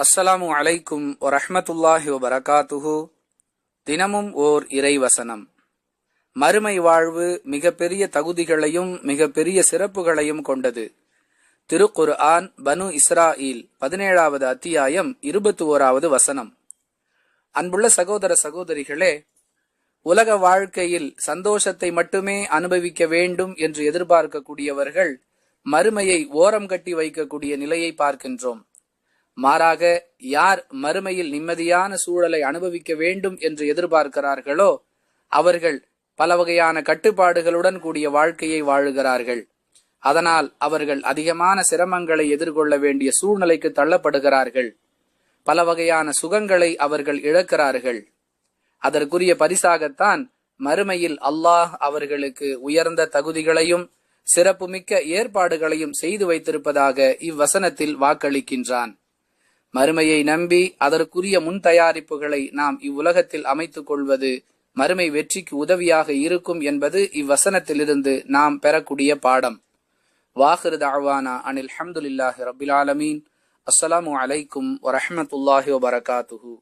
அஸ்ஸலாமு அலைக்கும் வரஹமத்துல்லாஹி வபரகாத்துஹு. தினமும் ஓர் இறைவசனம். மறுமை வாழ்வு மிகப்பெரிய தகுதிகளையும் மிகப்பெரிய சிறப்புகளையும் கொண்டது. திருக்குர் ஆன் பனு இஸ்ராயில் பதினேழாவது அத்தியாயம் இருபத்தி ஓராவது வசனம். அன்புள்ள சகோதர சகோதரிகளே உலக வாழ்க்கையில் சந்தோஷத்தை மட்டுமே அனுபவிக்க வேண்டும் என்று எதிர்பார்க்கக்கூடியவர்கள் மறுமையை ஓரம் கட்டி வைக்கக்கூடிய நிலையை பார்க்கின்றோம். மாறாக யார் மறுமையில் நிம்மதியான சூழலை அனுபவிக்க வேண்டும் என்று எதிர்பார்க்கிறார்களோ அவர்கள் பல வகையான கட்டுப்பாடுகளுடன் கூடிய வாழ்க்கையை வாழுகிறார்கள். அதனால் அவர்கள் அதிகமான சிரமங்களை எதிர்கொள்ள வேண்டிய சூழ்நிலைக்கு தள்ளப்படுகிறார்கள். பல வகையான சுகங்களை அவர்கள் இழக்கிறார்கள். அதற்குரிய பரிசாகத்தான் மறுமையில் அல்லாஹ் அவர்களுக்கு உயர்ந்த தகுதிகளையும் சிறப்புமிக்க ஏற்பாடுகளையும் செய்து வைத்திருப்பதாக இவ்வசனத்தில் வாக்களிக்கின்றான். மறுமையை நம்பி அதற்குரிய முன் தயாரிப்புகளை நாம் இவ்வுலகத்தில் அமைத்துக் கொள்வது மறுமை வெற்றிக்கு உதவியாக இருக்கும் என்பது இவ்வசனத்திலிருந்து நாம் பெறக்கூடிய பாடம். வாஹிரு தாவானா அனில் ஹம்துலில்லாஹி ரபில் ஆலமீன். அஸ்ஸலாமு அலைக்கும் வரஹமத்துல்லாஹி வபரகாத்துஹூ.